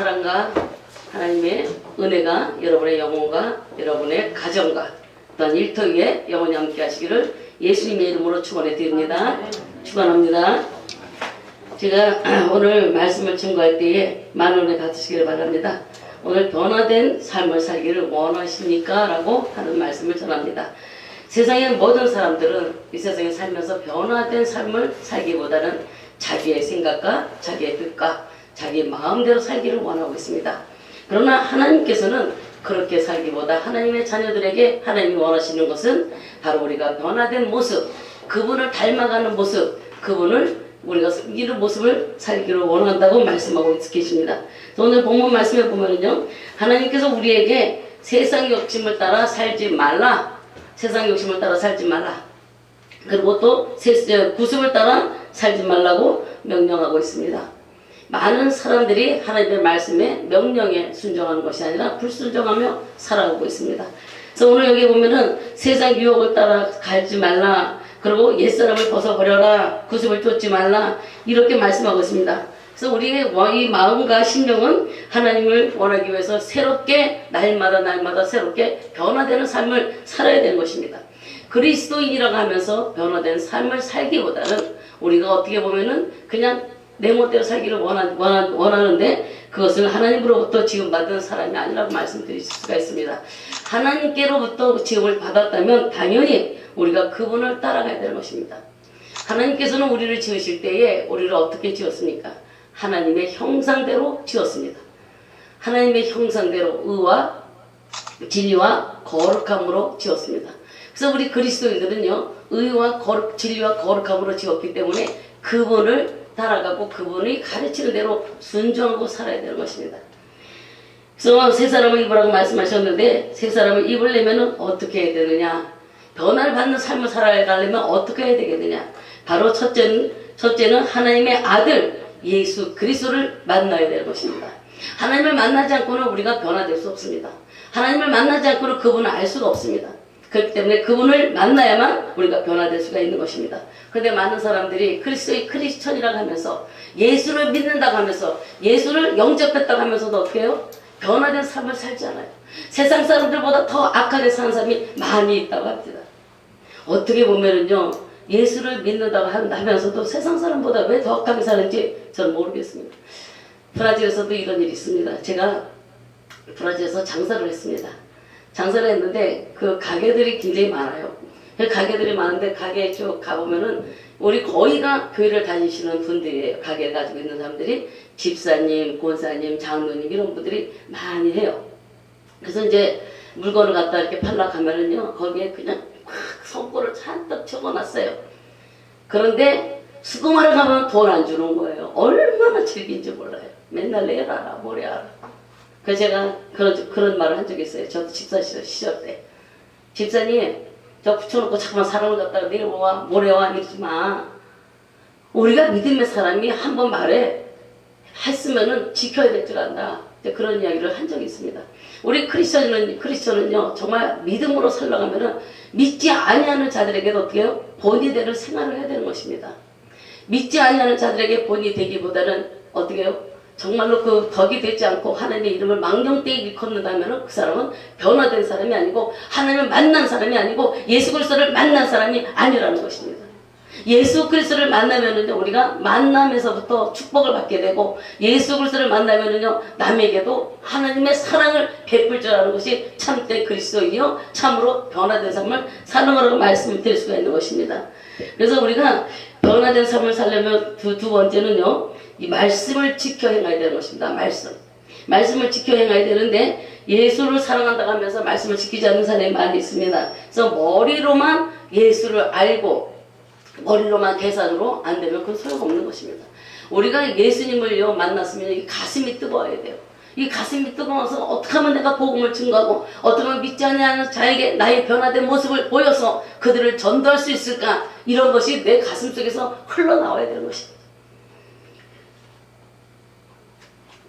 사랑과 하나님의 은혜가 여러분의 영혼과 여러분의 가정과 또한 일터에 영원히 함께 하시기를 예수님의 이름으로 축원해 드립니다. 축원합니다. 제가 오늘 말씀을 증거할 때에 은혜 받으시기를 바랍니다. 오늘 변화된 삶을 살기를 원하십니까? 라고 하는 말씀을 전합니다. 세상의 모든 사람들은 이 세상에 살면서 변화된 삶을 살기보다는 자기의 생각과 자기의 뜻과 자기 마음대로 살기를 원하고 있습니다. 그러나 하나님께서는 그렇게 살기보다 하나님의 자녀들에게 하나님이 원하시는 것은 바로 우리가 변화된 모습, 그분을 닮아가는 모습, 그분을 우리가 이런 모습을 살기를 원한다고 말씀하고 계십니다. 오늘 본문 말씀에 보면은요, 하나님께서 우리에게 세상 욕심을 따라 살지 말라, 세상 욕심을 따라 살지 말라. 그리고 또 세- 구습을 따라 살지 말라고 명령하고 있습니다. 많은 사람들이 하나님의 말씀에 명령에 순종하는 것이 아니라 불순종하며 살아가고 있습니다. 그래서 오늘 여기 보면은 세상 유혹을 따라 갈지 말라. 그리고 옛사람을 벗어버려라. 구습을 쫓지 말라. 이렇게 말씀하고 있습니다. 그래서 우리의 이 마음과 심령은 하나님을 원하기 위해서 새롭게 날마다 날마다 새롭게 변화되는 삶을 살아야 되는 것입니다. 그리스도인이라고 하면서 변화된 삶을 살기보다는 우리가 어떻게 보면은 그냥 내 멋대로 살기를 원하, 원하, 원하는데 그것을 하나님으로부터 지음받은 사람이 아니라고 말씀드릴 수가 있습니다. 하나님께로부터 지음을 받았다면 당연히 우리가 그분을 따라가야 되는 것입니다. 하나님께서는 우리를 지으실 때에 우리를 어떻게 지었습니까? 하나님의 형상대로 지었습니다. 하나님의 형상대로 의와 진리와 거룩함으로 지었습니다. 그래서 우리 그리스도인들은요, 의와 거룩, 진리와 거룩함으로 지었기 때문에 그분을 따라가고 그분이 가르치는 대로 순종하고 살아야 되는 것입니다. 그래서 세 사람을 입으라고 말씀하셨는데 세 사람을 입으려면 어떻게 해야 되느냐? 변화를 받는 삶을 살아가려면 어떻게 해야 되겠느냐? 바로 첫째는, 첫째는 하나님의 아들 예수 그리스도를 만나야 되는 것입니다. 하나님을 만나지 않고는 우리가 변화될 수 없습니다. 하나님을 만나지 않고는 그분을 알 수가 없습니다. 그렇기 때문에 그분을 만나야만 우리가 변화될 수가 있는 것입니다. 그런데 많은 사람들이 그리스도의 크리스천이라고 하면서 예수를 믿는다고 하면서 예수를 영접했다고 하면서도 어떻게 해요? 변화된 삶을 살지 않아요. 세상 사람들보다 더 악하게 사는 사람이 많이 있다고 합니다. 어떻게 보면은요, 예수를 믿는다고 한- 하면서도 세상 사람보다 왜 더 악하게 사는지 저는 모르겠습니다. 브라질에서도 이런 일이 있습니다. 제가 브라질에서 장사를 했습니다. 장사를 했는데 그 가게들이 굉장히 많아요. 그 가게들이 많은데 가게에 쭉 가보면은 우리 거의가 교회를 다니시는 분들이에요. 가게 가지고 있는 사람들이 집사님, 권사님, 장로님 이런 분들이 많이 해요. 그래서 이제 물건을 갖다 이렇게 팔러 가면은요 거기에 그냥 꽉 성고를 잔뜩 적어놨어요. 그런데 수금하러 가면 돈 안 주는 거예요. 얼마나 즐긴지 몰라요. 맨날 내라라 뭐래라. 그래서 제가 그런 그런 말을 한 적이 있어요. 저도 집사 시절, 시절 때 집사님 저 붙여놓고 자꾸만 사람을 갖다가 내려와 모래와 이러지 마. 우리가 믿음의 사람이 한 번 말해 했으면은 지켜야 될 줄 안다. 그런 이야기를 한 적이 있습니다. 우리 크리스천은 크리스천은요 정말 믿음으로 살아가면은 믿지 아니하는 자들에게도 어떻게 해요? 본이 되는 생활을 해야 되는 것입니다. 믿지 아니하는 자들에게 본이 되기보다는 어떻게 해요? 정말로 그 덕이 되지 않고 하나님의 이름을 망령되이 일컫는다면 그 사람은 변화된 사람이 아니고 하나님을 만난 사람이 아니고 예수 그리스도를 만난 사람이 아니라는 것입니다. 예수 그리스도를 만나면은요 우리가 만남에서부터 축복을 받게 되고 예수 그리스도를 만나면은요 남에게도 하나님의 사랑을 베풀 줄 아는 것이 참된 그리스도이요 참으로 변화된 삶을 사는 거라고 말씀을 드릴 수가 있는 것입니다. 그래서 우리가 변화된 삶을 살려면 두, 두 번째는요 이 말씀을 지켜 행해야 되는 것입니다. 말씀. 말씀을 지켜 행해야 되는데 예수를 사랑한다고 하면서 말씀을 지키지 않는 사람이 많이 있습니다. 그래서 머리로만 예수를 알고 머리로만 계산으로 안 되면 그건 소용없는 것입니다. 우리가 예수님을요 만났으면 이 가슴이 뜨거워야 돼요. 이 가슴이 뜨거워서 어떻게 하면 내가 복음을 증거하고 어떻게 하면 믿지 않는 자에게 나의 변화된 모습을 보여서 그들을 전도할 수 있을까 이런 것이 내 가슴 속에서 흘러나와야 되는 것입니다.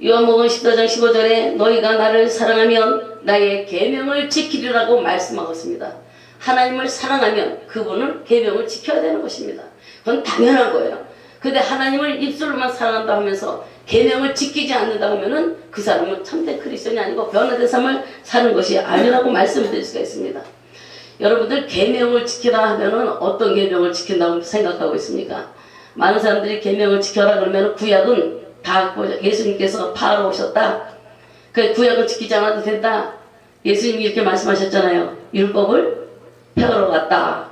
요한복음 14장 15절에 너희가 나를 사랑하면 나의 계명을 지키리라고 말씀하고 있습니다. 하나님을 사랑하면 그분은 계명을 지켜야 되는 것입니다. 그건 당연한 거예요. 근데 하나님을 입술로만 사랑한다 하면서 계명을 지키지 않는다 하면은 그 사람은 참된 크리스천이 아니고 변화된 삶을 사는 것이 아니라고 말씀을 드릴 수가 있습니다. 여러분들 계명을 지키라 하면은 어떤 계명을 지킨다고 생각하고 있습니까? 많은 사람들이 계명을 지켜라 그러면 구약은 다 예수님께서 파하러 오셨다. 그 구약을 지키지 않아도 된다. 예수님이 이렇게 말씀하셨잖아요. 율법을 폐하러 왔다.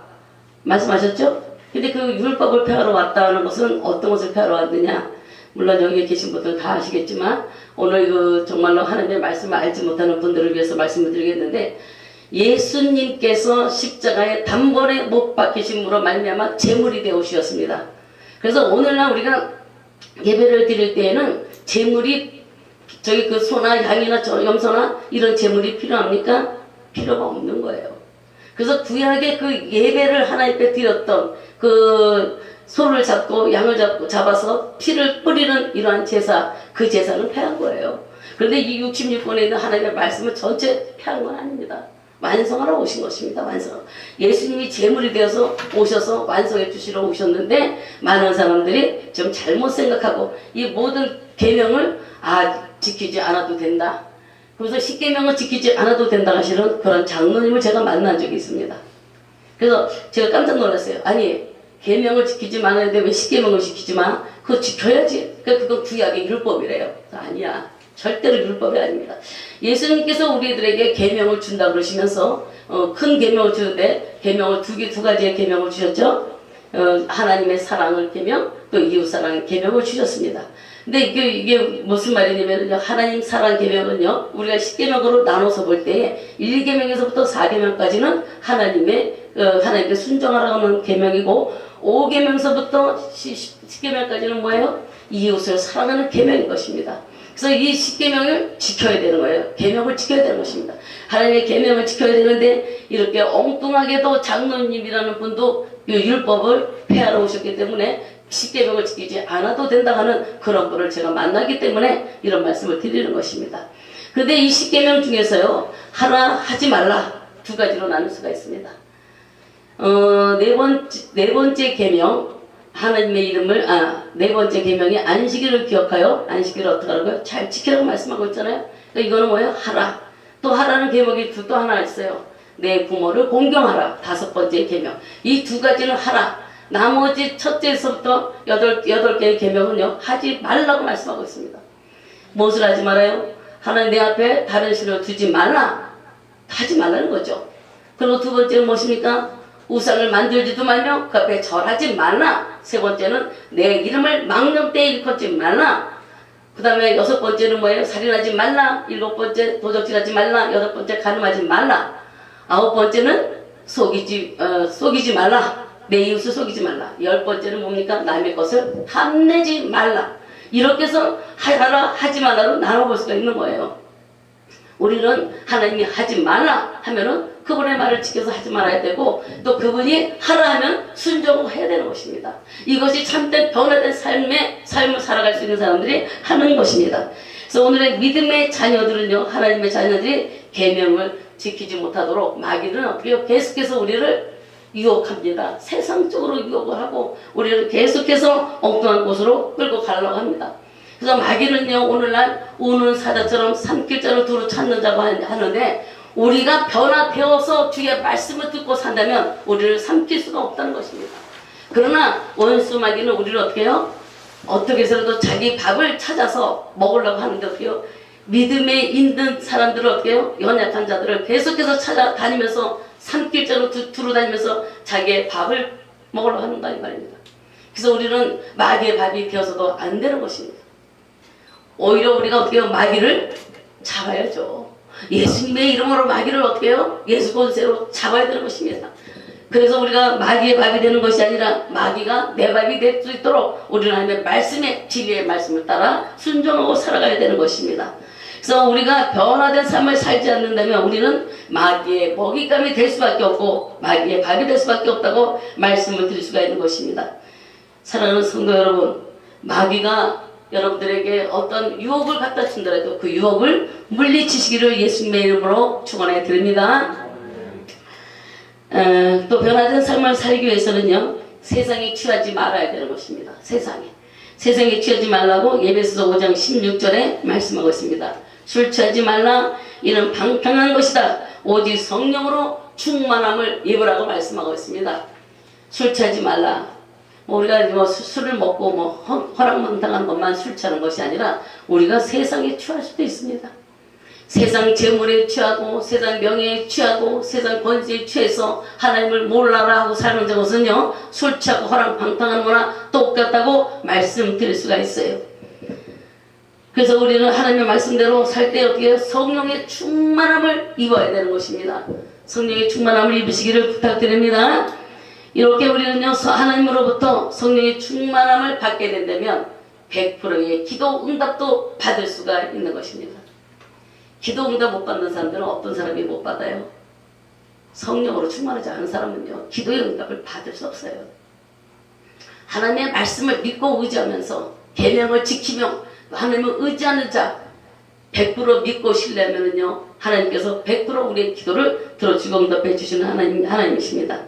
말씀하셨죠? 근데 그 율법을 폐하러 왔다는 것은 어떤 것을 폐하러 왔느냐? 물론 여기에 계신 분들은 다 아시겠지만 오늘 그 정말로 하나님의 말씀을 알지 못하는 분들을 위해서 말씀을 드리겠는데 예수님께서 십자가에 단번에 못 박히심으로 말미암아 제물이 되오시었습니다. 그래서 오늘날 우리가 예배를 드릴 때에는 제물이 저기 그 소나 양이나 저 염소나 이런 제물이 필요합니까? 필요가 없는 거예요. 그래서 구약에 그 예배를 하나님께 드렸던 그 소를 잡고 양을 잡고 잡아서 피를 뿌리는 이러한 제사 그 제사는 패한 거예요. 그런데 이 66권에 있는 하나님의 말씀을 전체 패한 건 아닙니다. 완성하러 오신 것입니다. 완성. 예수님이 제물이 되어서 오셔서 완성해 주시러 오셨는데 많은 사람들이 좀 잘못 생각하고 이 모든 계명을 아 지키지 않아도 된다. 그래서 십계명을 지키지 않아도 된다 하시는 그런 장로님을 제가 만난 적이 있습니다. 그래서 제가 깜짝 놀랐어요. 아니 계명을 지키지 말아야돼 왜 십계명을 지키지 마? 그거 지켜야지. 그러니까 그건 구약의 율법이래요. 아니야. 절대로 율법이 아닙니다. 예수님께서 우리들에게 계명을 준다 그러시면서 어, 큰 계명을 주는데 계명을 두 개 두 가지의 계명을 주셨죠. 어, 하나님의 사랑을 계명 또 이웃 사랑 계명을 주셨습니다. 근데 이게, 이게 무슨 말이냐면 하나님 사랑 계명은요 우리가 10계명으로 나눠서 볼 때에 1계명에서부터 4계명까지는 하나님의 어, 하나님께 순종하라는 계명이고 5계명서부터 10계명까지는 뭐예요? 이웃을 사랑하는 계명인 것입니다. 그래서 이 십계명을 지켜야 되는 거예요. 계명을 지켜야 되는 것입니다. 하나님의 계명을 지켜야 되는데 이렇게 엉뚱하게도 장로님이라는 분도 이 율법을 폐하러 오셨기 때문에 십계명을 지키지 않아도 된다 하는 그런 분을 제가 만나기 때문에 이런 말씀을 드리는 것입니다. 그런데 이 십계명 중에서요 하나 하지 말라 두 가지로 나눌 수가 있습니다. 어, 네 번째 네 번째 계명 하나님의 이름을 아, 네 번째 계명이 안식일을 기억하여 안식일을 어떻게 하라고요? 잘 지키라고 말씀하고 있잖아요. 그러니까 이거는 뭐예요? 하라. 또 하라는 계명이 또 하나 있어요. 내 부모를 공경하라. 다섯 번째 계명. 이 두 가지는 하라. 나머지 첫째에서부터 여덟 여덟 개의 계명은요 하지 말라고 말씀하고 있습니다. 무엇을 하지 말아요? 하나님 내 앞에 다른 신을 두지 말라. 하지 말라는 거죠. 그리고 두 번째는 무엇입니까? 우상을 만들지도 말며 그 앞에 절하지 말라. 세 번째는 내 이름을 망령 때 일컫지 말라. 그 다음에 여섯 번째는 뭐예요? 살인하지 말라. 일곱 번째 도적질하지 말라. 여덟 번째 가늠하지 말라. 아홉 번째는 속이지 어, 속이지 말라. 내 이웃을 속이지 말라. 열 번째는 뭡니까? 남의 것을 탐내지 말라. 이렇게 해서 하라 하지 말라로 나눠볼 수가 있는 거예요. 우리는 하나님이 하지 말라 하면은 그분의 말을 지켜서 하지 말아야 되고 또 그분이 하라 하면 순종해야 되는 것입니다. 이것이 참된 변화된 삶의 삶을 살아갈 수 있는 사람들이 하는 것입니다. 그래서 오늘의 믿음의 자녀들은요 하나님의 자녀들이 계명을 지키지 못하도록 마귀는 어떻게 계속해서 우리를 유혹합니다. 세상적으로 유혹을 하고 우리를 계속해서 엉뚱한 곳으로 끌고 가려고 합니다. 그래서 마귀는요 오늘날 우는 사자처럼 산길자를 두루 찾는 자고 하는데 우리가 변화되어서 주의 말씀을 듣고 산다면 우리를 삼킬 수가 없다는 것입니다. 그러나 원수 마귀는 우리를 어떻게 해요? 어떻게 해서라도 자기 밥을 찾아서 먹으려고 하는데 어떻게 해요? 믿음에 있는 사람들을 어떻게 해요? 연약한 자들을 계속해서 찾아다니면서 산길자로 두루 다니면서 자기의 밥을 먹으려고 하는다 이 말입니다. 그래서 우리는 마귀의 밥이 되어서도 안 되는 것입니다. 오히려 우리가 어떻게 해요? 마귀를 잡아야죠. 예수님의 이름으로 마귀를 어떻게 해요? 예수 권세로 잡아야 되는 것입니다. 그래서 우리가 마귀의 밥이 되는 것이 아니라 마귀가 내 밥이 될 수 있도록 우리는 하나님의 말씀의 진리의 말씀을 따라 순종하고 살아가야 되는 것입니다. 그래서 우리가 변화된 삶을 살지 않는다면 우리는 마귀의 먹잇감이 될 수밖에 없고 마귀의 밥이 될 수밖에 없다고 말씀을 드릴 수가 있는 것입니다. 사랑하는 성도 여러분, 마귀가 여러분들에게 어떤 유혹을 갖다 준다라도 그 유혹을 물리치시기를 예수님의 이름으로 축원해 드립니다. 또 변화된 삶을 살기 위해서는요 세상에 취하지 말아야 되는 것입니다. 세상에 세상에 취하지 말라고 예배서 5장 16절에 말씀하고 있습니다. 술 취하지 말라 이는 방탕한 것이다. 오직 성령으로 충만함을 입으라고 말씀하고 있습니다. 술 취하지 말라. 뭐 우리가 뭐 수- 술을 먹고 뭐 허- 허락망당한 것만 술 취하는 것이 아니라 우리가 세상에 취할 수도 있습니다. 세상 재물에 취하고 세상 명예에 취하고 세상 권세에 취해서 하나님을 몰라라 하고 사는 것은요 술 취하고 허랑 방탕한 거나 똑같다고 말씀드릴 수가 있어요. 그래서 우리는 하나님의 말씀대로 살 때 어떻게? 성령의 충만함을 입어야 되는 것입니다. 성령의 충만함을 입으시기를 부탁드립니다. 이렇게 우리는요 서- 하나님으로부터 성령의 충만함을 받게 된다면 100%의 기도 응답도 받을 수가 있는 것입니다. 기도 응답 못 받는 사람들은 어떤 사람이 못 받아요? 성령으로 충만하지 않은 사람은요, 기도의 응답을 받을 수 없어요. 하나님의 말씀을 믿고 의지하면서 계명을 지키며 하나님을 의지하는 자 100% 믿고 신뢰하면은요 하나님께서 100% 우리의 기도를 들어주고 응답해 주시는 하나님 하나님이십니다.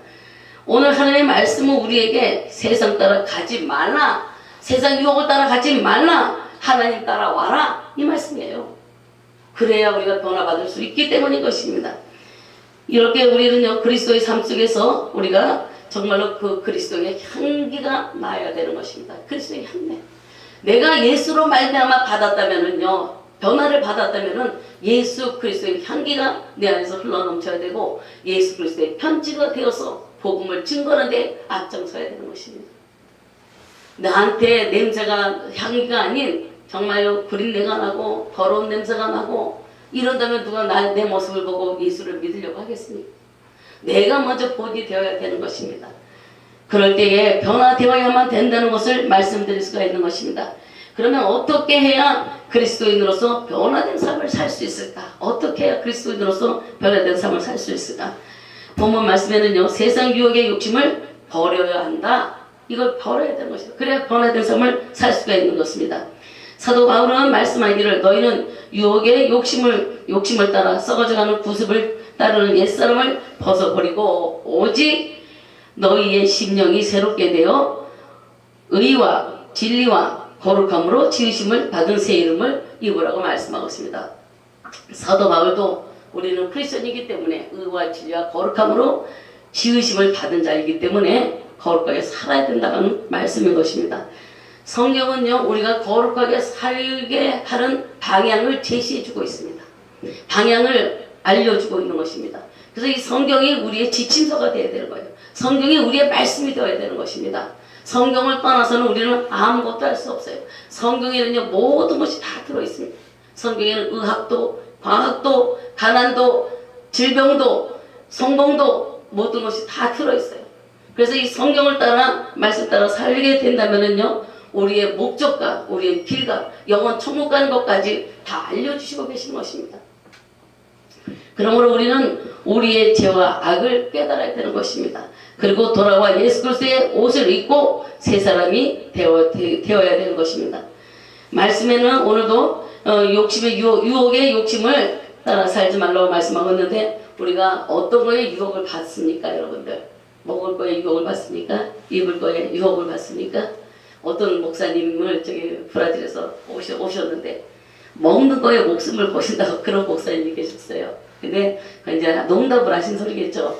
오늘 하나님의 말씀은 우리에게 세상 따라 가지 말라 세상 유혹을 따라 가지 말라 하나님 따라 와라 이 말씀이에요. 그래야 우리가 변화받을 수 있기 때문인 것입니다. 이렇게 우리는요 그리스도의 삶 속에서 우리가 정말로 그 그리스도의 향기가 나야 되는 것입니다. 그리스도의 향기. 내가 예수로 말미암아 받았다면은요 변화를 받았다면은 예수 그리스도의 향기가 내 안에서 흘러넘쳐야 되고 예수 그리스도의 편지가 되어서 복음을 증거하는데 앞장서야 되는 것입니다. 나한테 냄새가 향기가 아닌 정말로 구린내가 나고 더러운 냄새가 나고 이런다면 누가 나, 내 모습을 보고 예수를 믿으려고 하겠습니까? 내가 먼저 본이 되어야 되는 것입니다. 그럴 때에 변화되어야만 된다는 것을 말씀드릴 수가 있는 것입니다. 그러면 어떻게 해야 그리스도인으로서 변화된 삶을 살 수 있을까? 어떻게 해야 그리스도인으로서 변화된 삶을 살 수 있을까? 본문 말씀에는요, 세상 유혹의 욕심을 버려야 한다. 이걸 버려야 되는 것입니다. 그래야 변화된 삶을 살 수가 있는 것입니다. 사도 바울은 말씀하기를 너희는 유혹의 욕심을 욕심을 따라 썩어져가는 구습을 따르는 옛사람을 벗어버리고 오직 너희의 심령이 새롭게 되어 의와 진리와 거룩함으로 지으심을 받은 새 이름을 입으라고 말씀하고 있습니다. 사도 바울도 우리는 크리스천이기 때문에 의와 진리와 거룩함으로 지으심을 받은 자이기 때문에 거룩하게 살아야 된다는 말씀인 것입니다. 성경은요, 우리가 거룩하게 살게 하는 방향을 제시해 주고 있습니다. 방향을 알려주고 있는 것입니다. 그래서 이 성경이 우리의 지침서가 되어야 되는 거예요. 성경이 우리의 말씀이 되어야 되는 것입니다. 성경을 떠나서는 우리는 아무것도 할 수 없어요. 성경에는요, 모든 것이 다 들어있습니다. 성경에는 의학도, 과학도, 가난도, 질병도, 성공도, 모든 것이 다 들어있어요. 그래서 이 성경을 따라, 말씀 따라 살게 된다면은요, 우리의 목적과 우리의 길과 영원 천국 가는 것까지 다 알려주시고 계신 것입니다. 그러므로 우리는 우리의 죄와 악을 깨달아야 되는 것입니다. 그리고 돌아와 예수 그리스도의 옷을 입고 새 사람이 되어, 되, 되어야 되는 것입니다. 말씀에는 오늘도 어, 욕심의 유혹, 유혹의 욕심을 따라 살지 말라고 말씀하고 있는데 우리가 어떤 거에 유혹을 받습니까 여러분들? 먹을 거에 유혹을 받습니까? 입을 거에 유혹을 받습니까? 어떤 목사님을 저기 브라질에서 오셔, 오셨는데 먹는 거에 목숨을 거신다고 그런 목사님이 계셨어요. 근데 그 이제 농담을 하신 소리겠죠.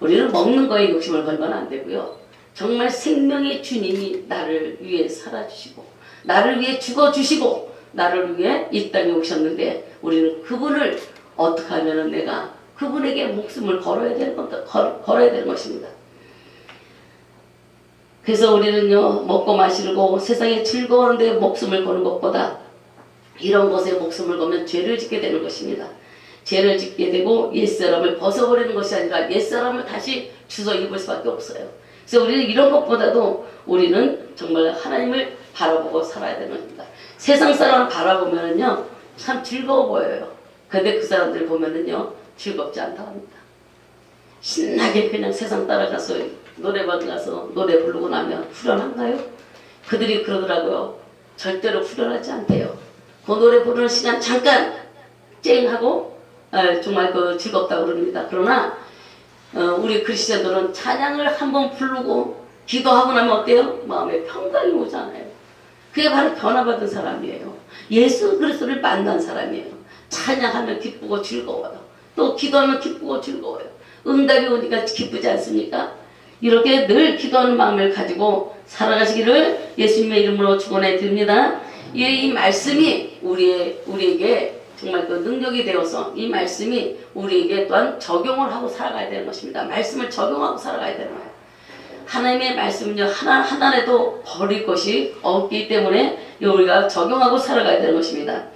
우리는 먹는 거에 욕심을 걸면 안 되고요. 정말 생명의 주님이 나를 위해 살아주시고 나를 위해 죽어주시고 나를 위해 이 땅에 오셨는데 우리는 그분을 어떻게 하면은 내가 그분에게 목숨을 걸어야 되는 겁니다. 걸, 걸어야 되는 것입니다. 그래서 우리는요 먹고 마시고 세상에 즐거운데 목숨을 거는 것보다 이런 것에 목숨을 걸면 죄를 짓게 되는 것입니다. 죄를 짓게 되고 옛사람을 벗어버리는 것이 아니라 옛사람을 다시 주워 입을 수밖에 없어요. 그래서 우리는 이런 것보다도 우리는 정말 하나님을 바라보고 살아야 되는 겁니다. 세상 사람을 바라보면은요 참 즐거워 보여요. 근데 그 사람들 보면은요 즐겁지 않다고 합니다. 신나게 그냥 세상 따라가서 노래방 가서 노래 부르고 나면 후련한가요? 그들이 그러더라고요. 절대로 후련하지 않대요. 그 노래 부르는 시간 잠깐 쨍하고 에, 정말 그 즐겁다고 그럽니다. 그러나 어, 우리 크리스천들은 찬양을 한번 부르고 기도하고 나면 어때요? 마음에 평강이 오잖아요. 그게 바로 변화받은 사람이에요. 예수 그리스도를 만난 사람이에요. 찬양하면 기쁘고 즐거워요. 또 기도하면 기쁘고 즐거워요. 응답이 오니까 기쁘지 않습니까? 이렇게 늘 기도하는 마음을 가지고 살아가시기를 예수님의 이름으로 축원해 드립니다. 이, 이 말씀이 우리의 우리에게 정말 그 능력이 되어서 이 말씀이 우리에게 또한 적용을 하고 살아가야 되는 것입니다. 말씀을 적용하고 살아가야 되는 거예요. 하나님의 말씀은요 하나 하나라도 버릴 것이 없기 때문에 우리가 적용하고 살아가야 되는 것입니다.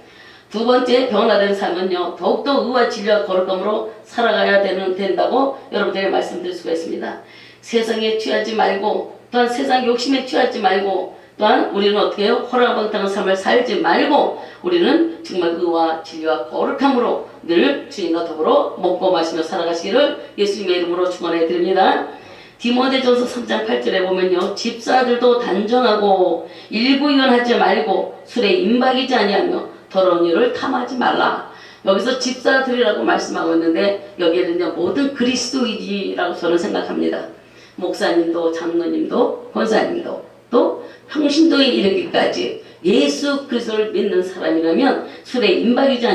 두 번째 변화된 삶은요 더욱더 의와 진리와 거룩함으로 살아가야 되는 된다고 여러분들에게 말씀드릴 수가 있습니다. 세상에 취하지 말고 또한 세상 욕심에 취하지 말고 또한 우리는 어떻게 해요? 허락방탕한 삶을 살지 말고 우리는 정말 의와 진리와 거룩함으로 늘 주님과 더불어 먹고 마시며 살아가시기를 예수님의 이름으로 축원해 드립니다. 디모데전서 3장 8절에 보면요. 집사들도 단정하고 일구이원하지 말고 술에 임박이지 아니하며 더러운 일을 탐하지 말라. 여기서 집사들이라고 말씀하고 있는데 여기에는요. 모든 그리스도인이라고 저는 생각합니다. 목사님도 장로님도 권사님도 또 평신도에 이르기까지 예수 그리스도를 믿는 사람이라면 술에 임박이지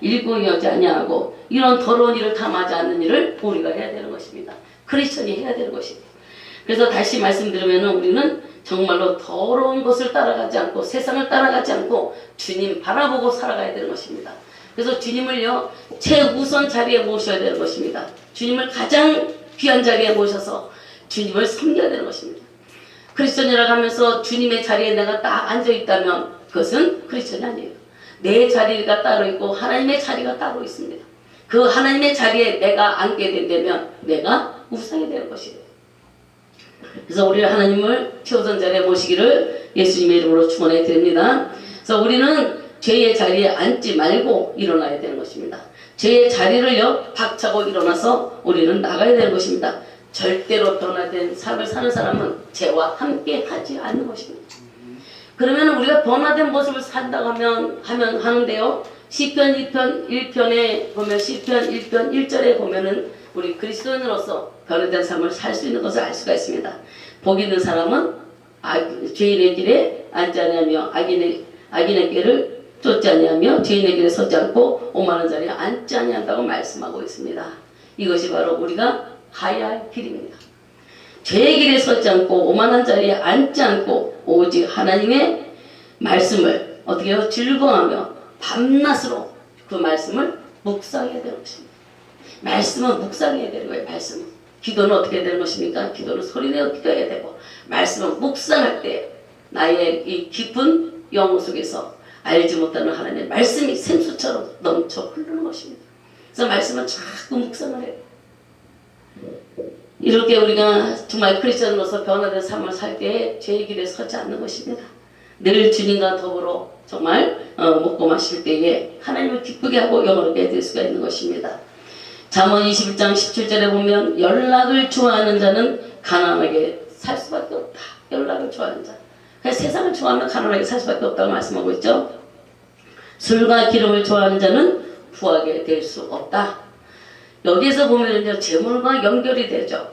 일구이하지 아니하고 이런 더러운 일을 탐하지 않는 일을 우리가 해야 되는 것입니다. 크리스천이 해야 되는 것입니다. 그래서 다시 말씀드리면 우리는 정말로 더러운 것을 따라가지 않고 세상을 따라가지 않고 주님 바라보고 살아가야 되는 것입니다. 그래서 주님을요 최우선 자리에 모셔야 되는 것입니다. 주님을 가장 귀한 자리에 모셔서 주님을 섬겨야 되는 것입니다. 크리스천이라고 하면서 주님의 자리에 내가 딱 앉아 있다면 그것은 크리스천이 아니에요. 내 자리가 따로 있고 하나님의 자리가 따로 있습니다. 그 하나님의 자리에 내가 앉게 된다면 내가 우상이 되는 것이에요. 그래서 우리 하나님을 최우선 자리에 모시기를 예수님의 이름으로 축원해 드립니다. 그래서 우리는 죄의 자리에 앉지 말고 일어나야 되는 것입니다. 죄의 자리를요 박차고 일어나서 우리는 나가야 되는 것입니다. 절대로 변화된 삶을 사는 사람은 죄와 함께 하지 않는 것입니다. 그러면 우리가 변화된 모습을 산다고 하면 하면 하는데요. 시편 2편 1편에 보면 시편 1편 1절에 보면은 우리 그리스도인으로서 변화된 삶을 살 수 있는 것을 알 수가 있습니다. 복 있는 사람은 악, 죄인의 길에 앉지 아니하며 악인의 악인의 길을 쫓지 아니하며 죄인의 길에 서지 않고 오만한 자리에 아니한다고 말씀하고 있습니다. 이것이 바로 우리가 가야 할 길입니다. 죄의 길에 서지 않고 오만한 자리에 앉지 않고 오직 하나님의 말씀을 어떻게 해요? 즐거워하며 밤낮으로 그 말씀을 묵상해야 되는 것입니다. 말씀은 묵상해야 되는 거예요. 말씀은. 기도는 어떻게 해야 되는 것입니까? 기도는 소리내어 기도해야 되고 말씀은 묵상할 때 나의 이 깊은 영혼 속에서 알지 못하는 하나님의 말씀이 샘수처럼 넘쳐 흐르는 것입니다. 그래서 말씀은 자꾸 묵상을 해요. 이렇게 우리가 정말 크리스천으로서 변화된 삶을 살 때에 죄의 길에 서지 않는 것입니다. 늘 주님과 더불어 정말 어, 먹고 마실 때에 하나님을 기쁘게 하고 영원하게 될 수가 있는 것입니다. 잠언 21장 17절에 보면 연락을 좋아하는 자는 가난하게 살 수밖에 없다. 연락을 좋아하는 자. 그래서 세상을 좋아하면 가난하게 살 수밖에 없다고 말씀하고 있죠. 술과 기름을 좋아하는 자는 부하게 될 수 없다. 여기에서 보면요 재물과 연결이 되죠.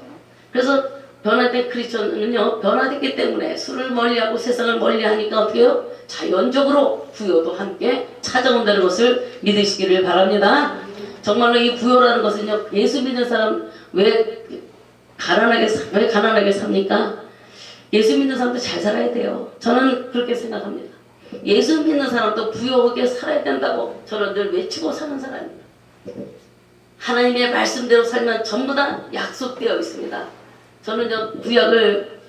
그래서 변화된 크리스천은요 변화됐기 때문에 술을 멀리하고 세상을 멀리하니까 어떻게 해요? 자연적으로 부여도 함께 찾아온다는 것을 믿으시기를 바랍니다. 정말로 이 부여라는 것은요 예수 믿는 사람 왜 가난하게 사- 왜 가난하게 삽니까? 예수 믿는 사람도 잘 살아야 돼요. 저는 그렇게 생각합니다. 예수 믿는 사람도 부여하게 살아야 된다고 저는 늘 외치고 사는 사람입니다. 하나님의 말씀대로 살면 전부 다 약속되어 있습니다. 저는 저 구약을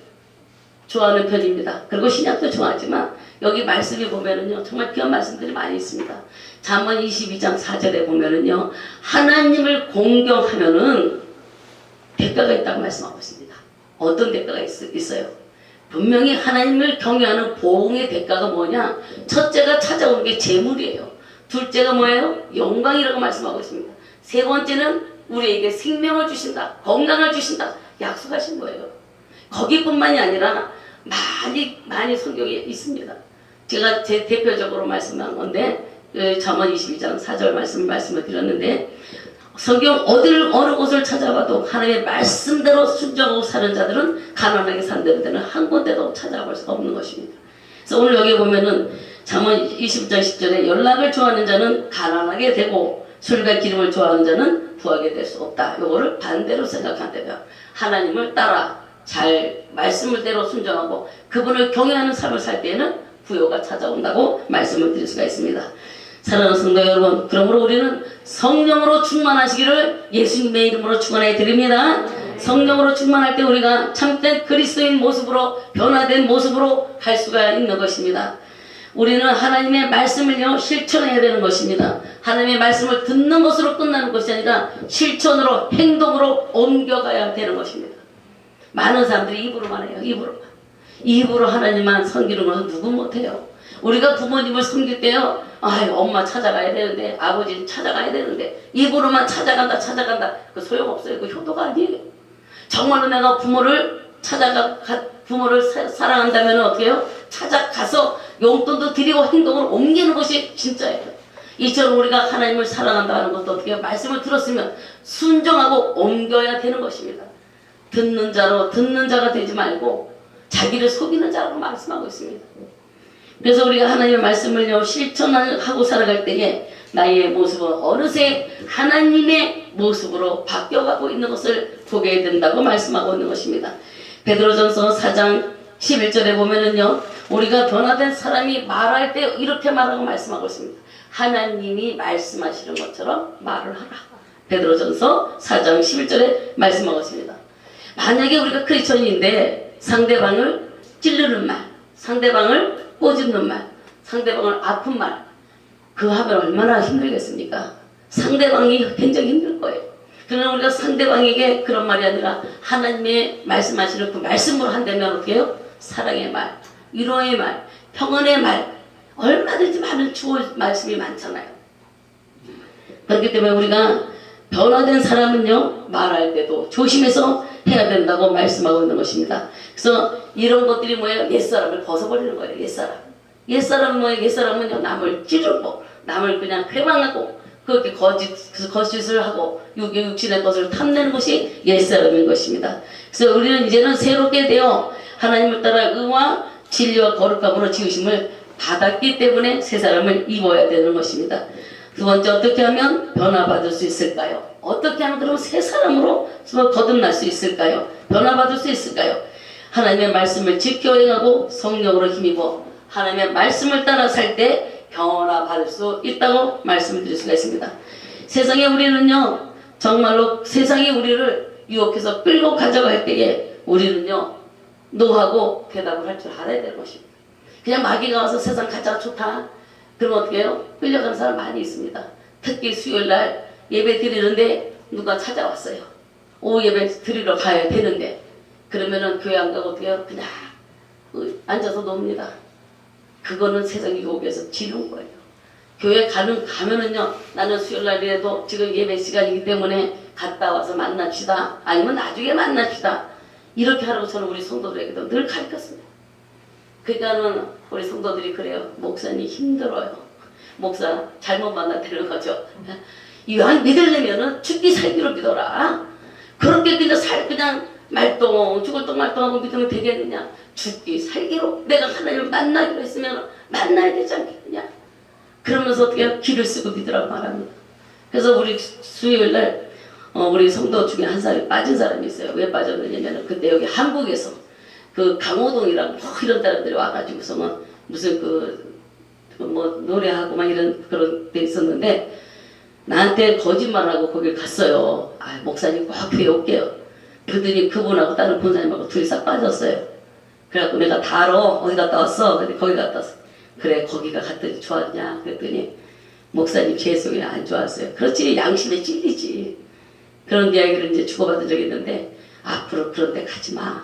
좋아하는 편입니다. 그리고 신약도 좋아하지만 여기 말씀에 보면은요 정말 귀한 말씀들이 많이 있습니다. 잠언 22장 4절에 보면은요 하나님을 공경하면은 대가가 있다고 말씀하고 있습니다. 어떤 대가가 있, 있어요? 분명히 하나님을 경외하는 보응의 대가가 뭐냐? 첫째가 찾아오는 게 재물이에요. 둘째가 뭐예요? 영광이라고 말씀하고 있습니다. 세 번째는 우리에게 생명을 주신다. 건강을 주신다. 약속하신 거예요. 거기뿐만이 아니라 많이 많이 성경에 있습니다. 제가 제 대표적으로 말씀한 건데 그 잠언 22장 4절 말씀 말씀을 드렸는데 성경 어딜 어느 곳을 찾아봐도 하나님의 말씀대로 순종하고 사는 자들은 가난하게 산다는 데는 한 군데도 찾아볼 수가 없는 것입니다. 그래서 오늘 여기 보면은 잠언 20장 10절에 연락을 좋아하는 자는 가난하게 되고 술과 기름을 좋아하는 자는 부하게 될 수 없다. 요거를 반대로 생각한다면 하나님을 따라 잘 말씀을 대로 순종하고 그분을 경외하는 삶을 살 때에는 부여가 찾아온다고 말씀을 드릴 수가 있습니다. 사랑하는 성도 여러분, 그러므로 우리는 성령으로 충만하시기를 예수님의 이름으로 축원해 드립니다. 성령으로 충만할 때 우리가 참된 그리스도인 모습으로 변화된 모습으로 갈 수가 있는 것입니다. 우리는 하나님의 말씀을요 실천해야 되는 것입니다. 하나님의 말씀을 듣는 것으로 끝나는 것이 아니라 실천으로 행동으로 옮겨가야 되는 것입니다. 많은 사람들이 입으로만 해요. 입으로만. 입으로 하나님만 섬기는 것은 누구 못해요. 우리가 부모님을 섬길 때요. 아유 엄마 찾아가야 되는데 아버지 찾아가야 되는데 입으로만 찾아간다 찾아간다 그 소용없어요. 그 효도가 아니에요. 정말로 내가 부모를 찾아가 가- 부모를 사, 사랑한다면 해요? 찾아가서 용돈도 드리고 행동을 옮기는 것이 진짜예요. 이처럼 우리가 하나님을 사랑한다 하는 것도 어떻게? 말씀을 들었으면 순종하고 옮겨야 되는 것입니다. 듣는 자로 듣는 자가 되지 말고 자기를 속이는 자라고 말씀하고 있습니다. 그래서 우리가 하나님의 말씀을요 실천하고 살아갈 때에 나의 모습은 어느새 하나님의 모습으로 바뀌어가고 있는 것을 보게 된다고 말씀하고 있는 것입니다. 베드로전서 4장 11절에 보면은요 우리가 변화된 사람이 말할 때 이렇게 말하고 말씀하고 있습니다. 하나님이 말씀하시는 것처럼 말을 하라. 베드로전서 4장 11절에 말씀하고 있습니다. 만약에 우리가 크리스천인데 상대방을 찌르는 말, 상대방을 꼬집는 말, 상대방을 아픈 말, 그 하면 얼마나 힘들겠습니까? 상대방이 굉장히 힘들 거예요. 그러나 우리가 상대방에게 그런 말이 아니라 하나님의 말씀하시는 그 말씀으로 한다면 어떻게 해요? 사랑의 말, 위로의 말, 평안의 말, 얼마든지 많은 주어 말씀이 많잖아요. 그렇기 때문에 우리가 변화된 사람은요, 말할 때도 조심해서 해야 된다고 말씀하고 있는 것입니다. 그래서 이런 것들이 뭐예요? 옛사람을 벗어버리는 거예요, 옛사람. 옛사람 뭐예요? 옛사람은요, 남을 찌르고, 남을 그냥 회방하고, 그렇게 거짓, 거짓을 하고, 육, 육신의 것을 탐내는 것이 옛사람인 것입니다. 그래서 우리는 이제는 새롭게 되어 하나님을 따라 의와 진리와 거룩함으로 지으심을 받았기 때문에 새 사람을 입어야 되는 것입니다. 두 번째 어떻게 하면 변화받을 수 있을까요? 어떻게 하면 그럼 새 사람으로 거듭날 수 있을까요? 변화받을 수 있을까요? 하나님의 말씀을 지켜 행하고 성령으로 힘입어 하나님의 말씀을 따라 살 때 변화받을 수 있다고 말씀을 드릴 수가 있습니다. 세상에 우리는요 정말로 세상이 우리를 유혹해서 끌고 가져갈 때에 우리는요 노하고 대답을 할 줄 알아야 되는 것입니다. 그냥 마귀가 와서 세상 가짜 좋다. 그럼 어떻게 해요? 끌려가는 사람 많이 있습니다. 특히 수요일 날 예배 드리는데 누가 찾아왔어요. 오후 예배 드리러 가야 되는데 그러면은 교회 안 가고 어떻게 해요? 그냥 앉아서 놉니다. 그거는 세상 유혹에서 지는 거예요. 교회 가는 가면은요 나는 수요일 날이라도 지금 예배 시간이기 때문에 갔다 와서 만납시다. 아니면 나중에 만납시다. 이렇게 하라고 저는 우리 성도들에게도 늘 가르쳤습니다. 그러니까는 우리 성도들이 그래요. 목사님 힘들어요. 목사 잘못 만났다는 거죠. 이왕 믿으려면은 죽기 살기로 믿어라. 그렇게 그냥 살 그냥 말똥 죽을 똥 말똥하고 믿으면 되겠느냐? 죽기 살기로 내가 하나님을 만나기로 했으면 만나야 되지 않겠느냐? 그러면서 어떻게 길을 쓰고 믿으라고 말합니다. 그래서 우리 수요일 날 어, 우리 성도 중에 한 사람이 빠진 사람이 있어요. 왜 빠졌느냐면 그때 여기 한국에서 그 강호동이랑 뭐 이런 사람들이 와가지고서는 무슨 그 뭐 노래하고 막 이런 그런 데 있었는데 나한테 거짓말하고 거길 갔어요. 아 목사님 꼭 올게요. 그랬더니 그분하고 다른 본사님하고 둘이 싹 빠졌어요. 그래갖고 내가 다 알아. 어디 갔다 왔어? 근데 거기 갔다 왔어. 그래 거기가 갔더니 좋았냐? 그랬더니 목사님 죄송해요 안 좋았어요. 그렇지 양심에 찔리지. 그런 이야기를 이제 주고받은 적이 있는데 앞으로 그런 데 가지 마.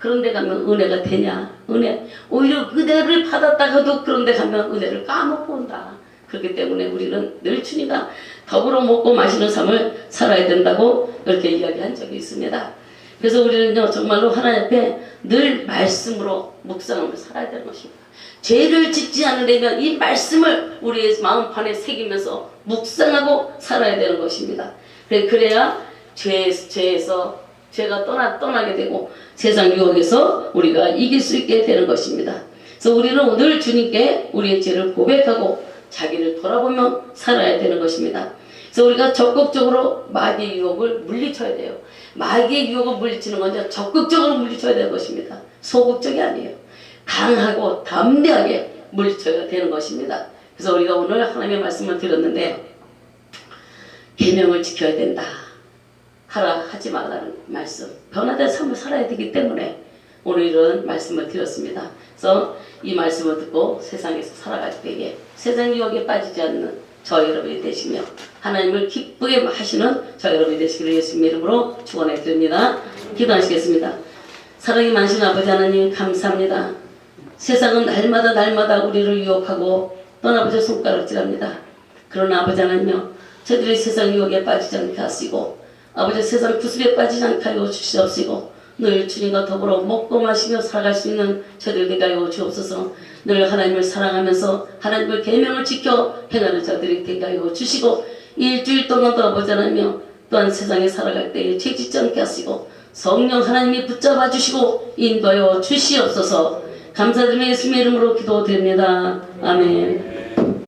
그런 데 가면 은혜가 되냐? 은혜. 오히려 은혜를 받았다가도 그런 데 가면 은혜를 까먹고 온다. 그렇기 때문에 우리는 늘 주님과 더불어 먹고 마시는 삶을 살아야 된다고 이렇게 이야기한 적이 있습니다. 그래서 우리는요 정말로 하나님 앞에 늘 말씀으로 묵상하며 살아야 되는 것입니다. 죄를 짓지 않으려면 이 말씀을 우리의 마음판에 새기면서 묵상하고 살아야 되는 것입니다. 그래- 그래야 죄, 죄에서 죄가 떠나, 떠나게 되고 세상 유혹에서 우리가 이길 수 있게 되는 것입니다. 그래서 우리는 오늘 주님께 우리의 죄를 고백하고 자기를 돌아보며 살아야 되는 것입니다. 그래서 우리가 적극적으로 마귀의 유혹을 물리쳐야 돼요. 마귀의 유혹을 물리치는 건 적극적으로 물리쳐야 되는 것입니다. 소극적이 아니에요. 강하고 담대하게 물리쳐야 되는 것입니다. 그래서 우리가 오늘 하나님의 말씀을 들었는데 계명을 지켜야 된다. 하라 하지 말라는 말씀. 변화된 삶을 살아야 되기 때문에 오늘 이런 말씀을 드렸습니다. 그래서 이 말씀을 듣고 세상에서 살아갈 때에 세상 유혹에 빠지지 않는 저 여러분이 되시며 하나님을 기쁘게 하시는 저 여러분이 되시기를 예수님 이름으로 축원해 드립니다. 기도하시겠습니다. 사랑이 많으신 아버지 하나님 감사합니다. 세상은 날마다 날마다 우리를 유혹하고 떠나보자 손가락질합니다. 그러나 아버지 하나님요 저들이 세상 유혹에 빠지지 않게 하시고 아버지 세상 구슬에 빠지지 않게 하여 주시옵시고 늘 주님과 더불어 먹고 마시며 살아갈 수 있는 저들 되게 하여 주옵소서. 늘 하나님을 사랑하면서 하나님의 계명을 지켜 행하는 되게 하여 주시고 이 일주일 동안도 아버지 하나님요 또한 세상에 살아갈 때에 죄짓지 않게 하시고 성령 하나님이 붙잡아 주시고 인도하여 주시옵소서. 감사드리며 예수님의 이름으로 기도드립니다. 아멘